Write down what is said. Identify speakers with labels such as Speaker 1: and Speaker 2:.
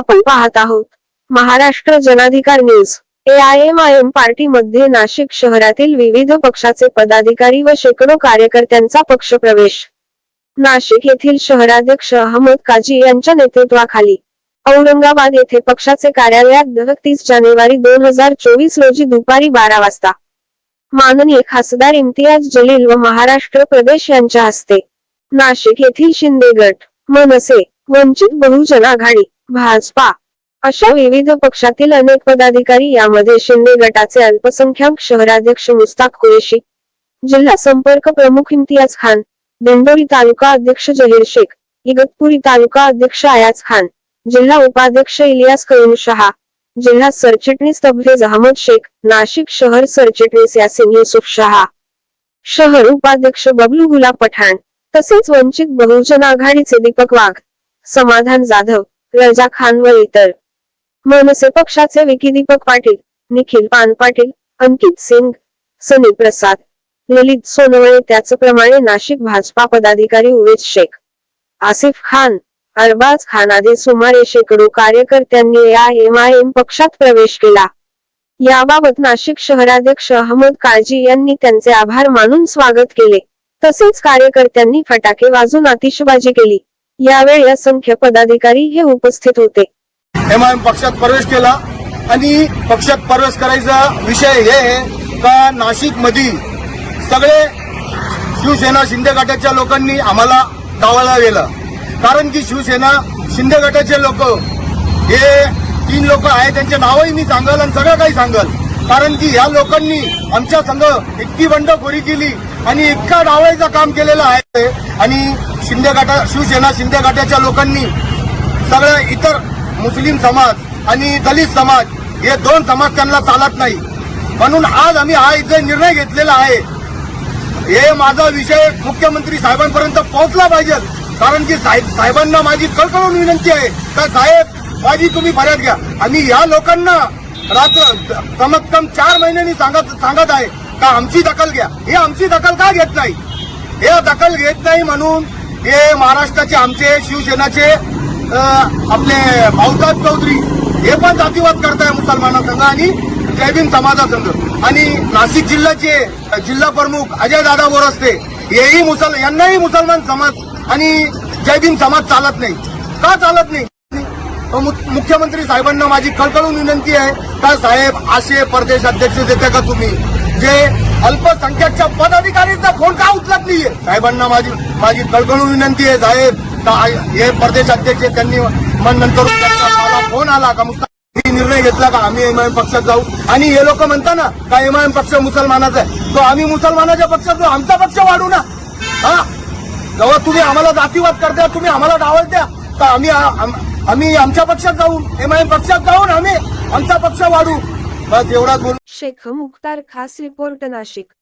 Speaker 1: आपण पाहत आहोत. Maharashtra Janadhikar news. A I M I M पार्टीमध्ये नाशिक शहरातील विविध पक्षाचे पदाधिकारी व शेकडो कार्यकर्त्यांचा पक्षप्रवेश. नाशिक येथील शहराध्यक्ष अहमद काजी यांच्या नेतृत्वाखाली. औरंगाबाद येथे पक्षाचे कार्यालयात तीस जानेवारी दोन हजार चोवीस रोजी दुपारी बारा वाजता. माननीय खासदार इम्तियाज जलील व महाराष्ट्र प्रदेश यांच्या हस्ते. नाशिक येथील शिंदे गट मनसे वंचित बहुजन आघाडी. भाजपा. अशा विविध पक्षातील अनेक पदाधिकारी यामध्ये शिंदे गटाचे अल्पसंख्याक शहराध्यक्ष मुस्ताक कुरेशी जिल्हा संपर्क प्रमुख इम्तियाज खान दिंडोरी तालुका अध्यक्ष जहीर शेख इगतपुरी तालुका अध्यक्ष आयाज खान जिल्हा उपाध्यक्ष इलियास करीम शहा जिल्हा सरचिटणीस तबरेज अहमद शेख नाशिक शहर सरचिटणीस यासिन युसुफ शहा. शहर उपाध्यक्ष बबलू गुलाब पठाण तसेच वंचित बहुजन आघाडीचे दीपक वाघ समाधान जाधव रजा खान व इतर. मनसे पक्षाचे विकी दीपक पाटील निखिल पान पाटील अंकित सिंग सनी प्रसाद ललित सोनवणे त्याचप्रमाणे नाशिक भाजपा पदाधिकारी उवेद शेख आसिफ खान अरबाज खान आदी सुमारे शेकडो कार्यकर्त्यांनी या एम आय एम पक्षात प्रवेश केला. याबाबत नाशिक शहराध्यक्ष अहमद काळजी यांनी त्यांचे आभार मानून स्वागत केले. तसेच कार्यकर्त्यांनी फटाके वाजून आतिषबाजी केली. यावेळी असंख्य पदाधिकारी हे उपस्थित होते.
Speaker 2: एम पक्षात प्रवेश केला. आणि पक्षात प्रवेश करायचा विषय हे आहे का नाशिक मधील सगळे शिवसेना शिंदे गटाच्या लोकांनी आम्हाला डावायला गेलं कारण की शिवसेना शिंदे गटाचे लोक हे तीन लोक आहेत त्यांचे नावही मी सांगल आणि सगळं काही सांगाल. कारण की ह्या लोकांनी आमच्या संघ इतकी बंडखोरी केली. आणि इतका डावळायचं काम केलेलं आहे. आणि शिंदे गटा शिवसेना शिंदे गटाच्या लोकांनी सगळ्या इतर मुस्लिम समाज आणि दलित समाज हे दोन समाज त्यांना चालत नाही. म्हणून आज आम्ही हा इथे निर्णय घेतलेला आहे. हे माझा विषय मुख्यमंत्री साहेबांपर्यंत पोहोचला पाहिजे. कारण की साहेब साहेबांना माझी कळकळून विनंती आहे. का साहेब माझी तुम्ही फर्याद घ्या. आम्ही या लोकांना रात्र कमत कम चार महिन्यांनी सांगत सांगत आहे. का आमची दखल घ्या? हे आमची दखल का घेत नाही? हे दखल घेत नाही म्हणून हे महाराष्ट्राचे आमचे शिवसेनाचे आपले भाऊसाहेब चौधरी हे पण जातीवाद करताय मुसलमानासंघ आणि जैबीन समाजासंघ आणि नाशिक जिल्ह्याचे जिल्हा प्रमुख अजय दादा बोरस्ते हेही मुसल यांनाही मुसलमान समाज आणि जयभीम समाज चालत नाही. का चालत नाही? मु- मुख्यमंत्री साहेबांना माझी कळकळून विनंती आहे. का साहेब असे प्रदेश अध्यक्ष देते का तुम्ही? जे अल्पसंख्याकच्या पदाधिकारीचा फोन का उचलत नाहीये. साहेबांना माझी माझी कळकळून विनंती आहे साहेब. हे प्रदेश अध्यक्ष त्यांनी मन नंतर मला फोन आला का मुस्ता मी निर्णय घेतला का? आम्ही एमआयएम पक्षात जाऊ. आणि हे लोक म्हणता ना का एमआयएम पक्ष मुसलमानाचा आहे? तो आम्ही मुसलमानाच्या पक्षात जाऊ आमचा पक्ष वाढू ना. हा? जेव्हा तुम्ही आम्हाला जातीवाद करता तुम्ही आम्हाला डावल द्या. तर आम्ही आम्ही आमच्या पक्षात जाऊ एमआयएम पक्षात जाऊन आम्ही आमचा पक्ष वाढू. बस एवढाच बोल
Speaker 1: शेख मुख्तार खास रिपोर्ट नाशिक.